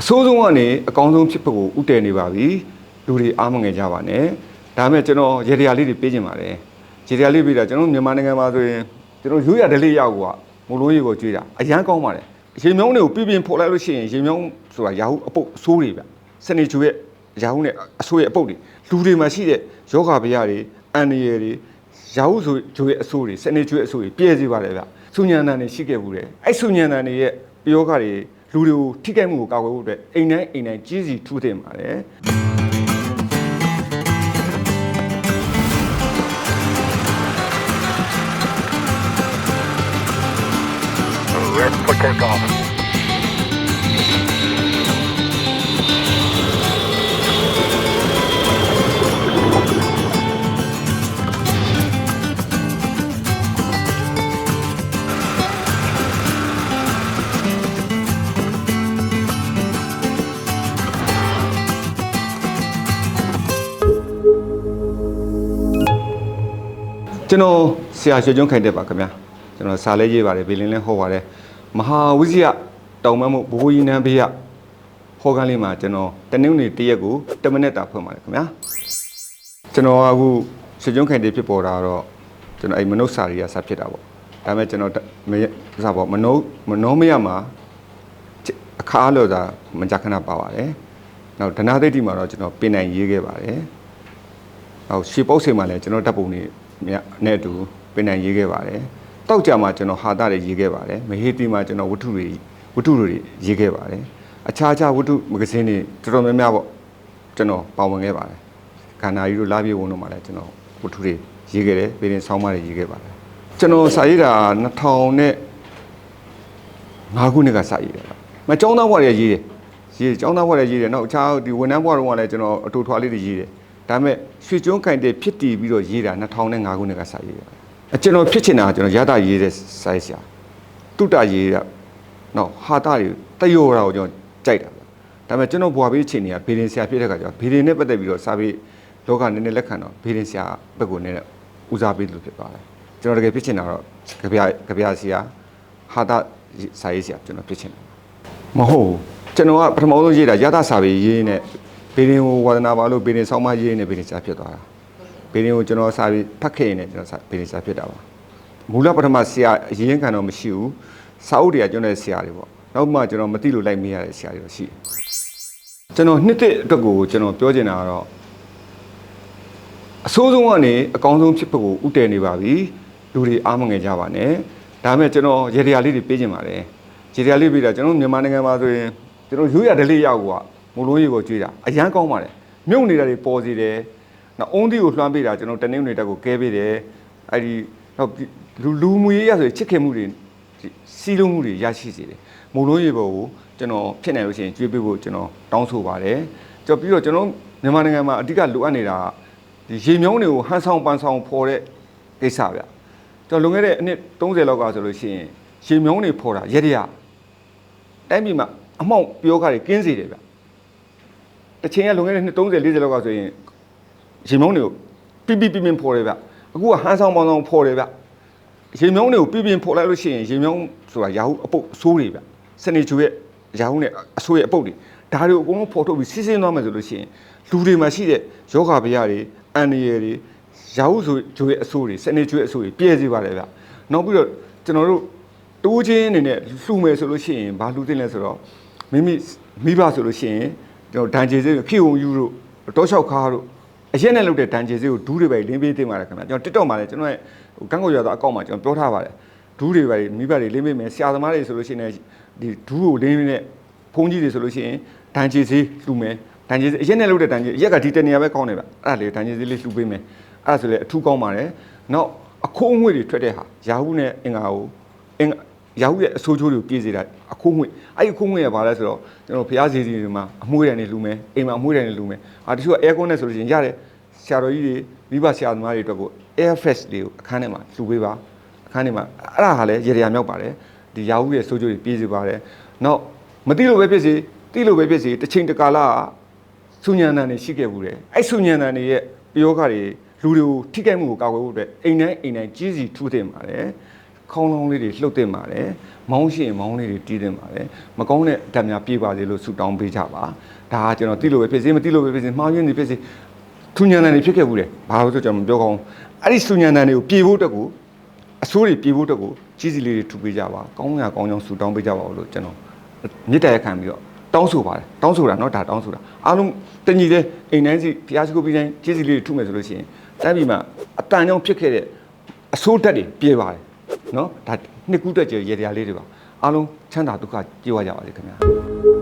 အဆိုးဆုံးကနေအကောင်းဆုံးဖြစ်ဖို့ကိုဥတည်နေပါပြီလူတွေအားမငယ်ကြပါနဲ့ဒါပေမဲ့ကျွန်တော်ရေဒီယာလေးတွေပေးခြင်းပါတယ်ရေဒီယာလေးပေးတာကျွန်တော်မြန်မာနိုင်ငံမှာဆိုရင်ကျွန်တော်ရိုးရဒလေးရောက်ကမလို့ရေကိုကြွေးတာအရန်ကောင်းပါတယ်ရေမြောင်းတွေကိုပြပြဖော်လိုက်လို့ရှိရင်ရေမြောင်းဆိုတာရာဟုအပုတ်အဆိုးတွေဗျစနေချူရဲ့ရာဟုနဲ့အဆိုးရဲ့အပုတ်တွေလူတွေမှာရှိတဲ့ယောဂဗျာတွေအန်ရီရယ်တွေရာဟုဆိုဂျိုရဲ့အဆိုးတွေစနေချူရဲ့အဆိုးတွေပြည့်စေပါတယ်ဗျဆူညံတန်တွေရှိခဲ့ဘူးတယ်အဲ့ဆူညံတန်တွေရဲ့ပယောဂတွေ လူတွေကိုထိခိုက်မှုကိုကာကွယ်ဖို့အတွက်အိမ်တိုင်းအိမ်တိုင်းကြီးစီထူးတင်ပါတယ် Red for takeoff. ကျွန်တော်ဆရာရွှေကျွန်းခိုင်တက်ပါခင်ဗျာကျွန်တော်စာလဲရေးပါတယ်ဗီလင်းလဲဟောပါတယ်မဟာဝိဇ္ဇယတောင်မမှုဘိုးကြီးနန်းဘေးကဟောကန်းလေးမှာကျွန်တော်တနင်္ဂနွေတရက်ကို10မိနစ်တာဖွင့်ပါတယ်ခင်ဗျာကျွန်တော်ကအခုရွှေကျွန်းခိုင်တက်ဖြစ်ပေါ်တာတော့ကျွန်တော်အဲ့မနုဿစာရီကစဖြစ်တာပေါ့ဒါပေမဲ့ကျွန်တော်မစပေါ့မနောမနောမရမှာအခါလို့သာမကြခဏပါပါတယ်နောက်ဒနာသိတ္တိမှာတော့ကျွန်တော်ပင်နိုင်ရေးခဲ့ပါတယ်ဟောရှေပုတ်စိန်မှာလည်းကျွန်တော်ဓာတ်ပုံတွေမြတ် နဲ့အတူပင်နိုင်ရေးခဲ့ပါတယ်။တောက်ကြမှာကျွန်တော်ဟာတာတွေရေးခဲ့ပါတယ်။မဟေတီမှာကျွန်တော်ဝတ္ထုတွေဝတ္ထုတွေရေးခဲ့ပါတယ်။အခြားခြားဝတ္ထုမဂဇင်းတွေတော်တော်များများပေါ့ကျွန်တော်ပါဝင်ခဲ့ပါတယ်။ခန္ဓာကြီးတို့လာပြေဝန်တို့မှာလည်းကျွန်တော်ဝတ္ထုတွေရေးခဲ့တယ်။ပြည်ရင်ဆောင်းပါးတွေရေးခဲ့ပါတယ်။ကျွန်တော်စာရေးတာ2000နဲ့5ခုနှစ်ကစာရေးတယ်။မကျောင်းသားဘွားတွေရေးတယ်။ရေးကျောင်းသားဘွားတွေရေးတယ်။နောက်အခြားဒီဝန်ထမ်းဘွားတို့ကလည်းကျွန်တော်အတူထွားလေးတွေရေးတယ်။ ဒါပေမဲ့ရွှေကျွန်းကင်တဲ့ဖြစ်တည်ပြီးတော့ရေးတာ2005ခုနှစ်ကစာရေးတယ်။အကျွန်တော်ဖြစ်ချင်တာကကျွန်တော်ရတာရေးတဲ့စာရေးဆရာ။တုတ္တရေးတာနော်ဟာတာတွေတယောတာကိုကျွန်တော်ကြိုက်တာဗျ။ဒါပေမဲ့ကျွန်တော်ဘွားဘေးချိန်တွေကဘေဒင်ဆရာဖြစ်တဲ့ခါကျတော့ဘေဒင်နဲ့ပတ်သက်ပြီးတော့စာပေလောကနည်းနည်းလက်ခံတော့ဘေဒင်ဆရာဘက်ကိုနည်းနည်းဦးစားပေးလို့ဖြစ်သွားတယ်။ကျွန်တော်တကယ်ဖြစ်ချင်တာတော့ကြပြကြပြဆရာဟာတာစာရေးဆရာကျွန်တော်ဖြစ်ချင်တယ်မဟုတ်ဘူးကျွန်တော်ကပထမဆုံးရေးတာရသစာပေရေးနေ ဘေဒင်ကိုဝါဒနာပါလို့ဘေဒင်ဆောင်းမရေးနေဘေဒင်စာဖြစ်သွားတာဘေဒင်ကိုကျွန်တော်စာပေဖတ်ခဲ့ရင်လည်းကျွန်တော်စာဘေဒင်စာဖြစ်တာပါမူလပထမဆရာအရင်ခံတော့မရှိဘူးစာအုပ်တွေကကျွန်တော်ရဲ့ဆရာတွေပေါ့နောက်မှကျွန်တော်မသိလို့လိုက်မေးရတဲ့ဆရာတွေတော့ရှိတယ်ကျွန်တော်နှစ်တစ်အတွက်ကိုကျွန်တော်ပြောချင်တာကတော့အဆိုးဆုံးကနေအကောင်းဆုံးဖြစ်ဖို့ကိုဥတည်နေပါပြီလူတွေအားမငယ်ကြပါနဲ့ဒါပေမဲ့ကျွန်တော်ရေဒီယာလေးတွေပေးချင်ပါတယ်ခြေတရားလေးပြီးတာကျွန်တော်မြန်မာနိုင်ငံမှာဆိုရင်ကျွန်တော်ရိုးရဒလေးရောက်က မလို့ရေကိုကြွေးတာအရန်ကောင်းပါတယ်မြုပ်နေတာတွေပေါ်စီတယ်နောက်အုံးသီးကိုလွှမ်းပေးတာကျွန်တော်တနင်္ဂနွေတက်ကိုကဲပေးတယ်အဲ့ဒီနောက်လူလူမှုရေးရဆိုရင်ချစ်ခင်မှုတွေစီးလုံးမှုတွေရရှိစေတယ်မလို့ရေဘောကိုကျွန်တော်ဖြစ်နိုင်လို့ရှိရင်ကြွေးပေးဖို့ကျွန်တော်တောင်းဆိုပါတယ်ကျွန်တော်ပြီးတော့ကျွန်တော်မြန်မာနိုင်ငံမှာအဓိကလိုအပ်နေတာဒီရေမြောင်းတွေကိုဟန်ဆောင်ပန်ဆောင်ဖော်တဲ့ကိစ္စဗျကျွန်တော်လွန်ခဲ့တဲ့အနှစ်30လောက်ကဆိုလို့ရှိရင်ရေမြောင်းတွေဖော်တာရက်ရရတိုင်းပြည်မှာအမောက်ပြောခါတွေကင်းစေတယ်ဗျ တစ်ချိန်ကလွန်ခဲ့တဲ့နှစ်30 40လောက်ကဆိုရင်ရေမောင်းတွေကိုပြပြပြပြဖော်တယ်ဗျအခုကဟန်းဆောင်ပေါင်းဆောင်ဖော်တယ်ဗျရေမောင်းတွေကိုပြပြဖော်လိုက်လို့ရှိရင်ရေမောင်းဆိုတာရာဟုအပုတ်အဆိုးတွေဗျစနေချူရဲ့ရာဟုနဲ့အဆိုးရဲ့အပုတ်တွေဒါတွေကိုအကုန်လုံးဖော်ထုတ်ပြီးစီးစင်းသွားမယ်ဆိုလို့ရှိရင်လူတွေမှာရှိတဲ့ယောဂဗျာတွေအန်ရီရယ်တွေရာဟုဆိုဂျိုရဲ့အဆိုးတွေစနေချူရဲ့အဆိုးတွေပြည့်စေပါတယ်ဗျနောက်ပြီးတော့ကျွန်တော်တို့တိုးချင်းအနေနဲ့လှူမယ်ဆိုလို့ရှိရင်ဘာလှူတင်လဲဆိုတော့မိမိမိဘဆိုလို့ရှိရင် ကျွန်တော်ဒန်ကျေစေးခေုံယူတို့တောလျှောက်ခါတို့အရက်နဲ့လုပ်တဲ့ဒန်ကျေစေးကိုဒူးတွေပဲလင်းပေးတင်ပါတယ်ခင်ဗျာကျွန်တော် TikTok မှာလည်းကျွန်တော်ရဲ့ဟိုကန်းကိုရတာအကောင့်မှာကျွန်တော်ပြောထားပါတယ်ဒူးတွေပဲမိဘတွေလင်းပေးမယ်ဆရာသမားတွေဆိုလို့ရှိရင်လည်းဒီဒူးကိုလင်းနေတဲ့ဖုန်းကြီးတွေဆိုလို့ရှိရင်ဒန်ကျေစေးလှူမယ်ဒန်ကျေစေးအရက်နဲ့လုပ်တဲ့ဒန်ကျေအရက်ကဒီတနေရာပဲကောင်းတယ်ဗျအဲ့ဒါလေဒန်ကျေစေးလေးလှူပေးမယ်အဲ့ဒါဆိုလေအထူးကောင်းပါတယ်နောက်အခိုးအငွေ့တွေထွက်တဲ့ဟာယာဟုနဲ့အင်္ဂါကိုအင်္ဂါ ရာဟုရဲ့အဆိုးချိုးတွေကိုပြေးစေတာအခိုးငွေ့အဲ့ဒီအခိုးငွေ့ကဘာလဲဆိုတော့ကျွန်တော်ဘုရားစီစီတွေမှာအမွှေးတယ်နေလူမယ်အိမ်မှာအမွှေးတယ်နေလူမယ်အာတချို့က air con နဲ့ဆိုလို့ရှိရင်ရတယ်ဆရာတော်ကြီးတွေမိဘဆရာသမားတွေအတွက်ကို air fresh လေးကိုအခန်းထဲမှာလှူပေးပါအခန်းထဲမှာအဲ့ဒါဟာလည်းရေရာမြောက်ပါတယ်ဒီရာဟုရဲ့ဆိုးချိုးတွေပြေးစေပါတယ်နောက်မသိလို့ပဲဖြစ်စေသိလို့ပဲဖြစ်စေတစ်ချိန်တစ်ကာလကဆူညံတန်တွေရှိခဲ့ဘူးတယ်အဲ့ဆူညံတန်တွေရဲ့ပယောဂတွေလူတွေကိုထိခိုက်မှုကိုကာကွယ်ဖို့အတွက်အိမ်တိုင်းအိမ်တိုင်းကြီးစီထူးတင်ပါတယ် ခေါင်းလုံးလေးတွေလှုပ်တင်ပါတယ်မောင်းရှိရင်မောင်းလေးတွေတီးတင်ပါတယ်မကောင်းတဲ့ဓာတ်များပြေးပါစေလို့ဆုတောင်းပေးကြပါဒါကကျွန်တော်တိလို့ပဲဖြစ်စေမတိလို့ပဲဖြစ်စေမှားယွင်းနေဖြစ်စေသူညံတန်တွေဖြစ်ခဲ့ဘူးလေဘာလို့ဆိုကျွန်တော်မပြောကောင်းဘူးအဲ့ဒီသူညံတန်တွေကိုပြေဖို့တက်ကိုအဆိုးတွေပြေဖို့တက်ကိုကြီးစီလေးတွေထူပေးကြပါကောင်းရကောင်းကြောင်းဆုတောင်းပေးကြပါလို့ကျွန်တော်မြစ်တရခံပြီးတော့တောင်းဆိုပါတယ်တောင်းဆိုတာเนาะဒါတောင်းဆိုတာအားလုံးတညီတဲ့အိမ်တိုင်းစီဖျားစကူပြီးတိုင်းကြီးစီလေးတွေထုမယ်ဆိုလို့ရှိရင်တိုင်းပြည်မှာအတန်ကြောင့်ဖြစ်ခဲ့တဲ့အဆိုးတက်တွေပြေပါတယ် နော်ဒါနှစ်ကူးတက်ကြရေတရားလေးတွေပါအားလုံးချမ်းသာဒုက္ခကြည်ဝကြပါစေခင်ဗျာ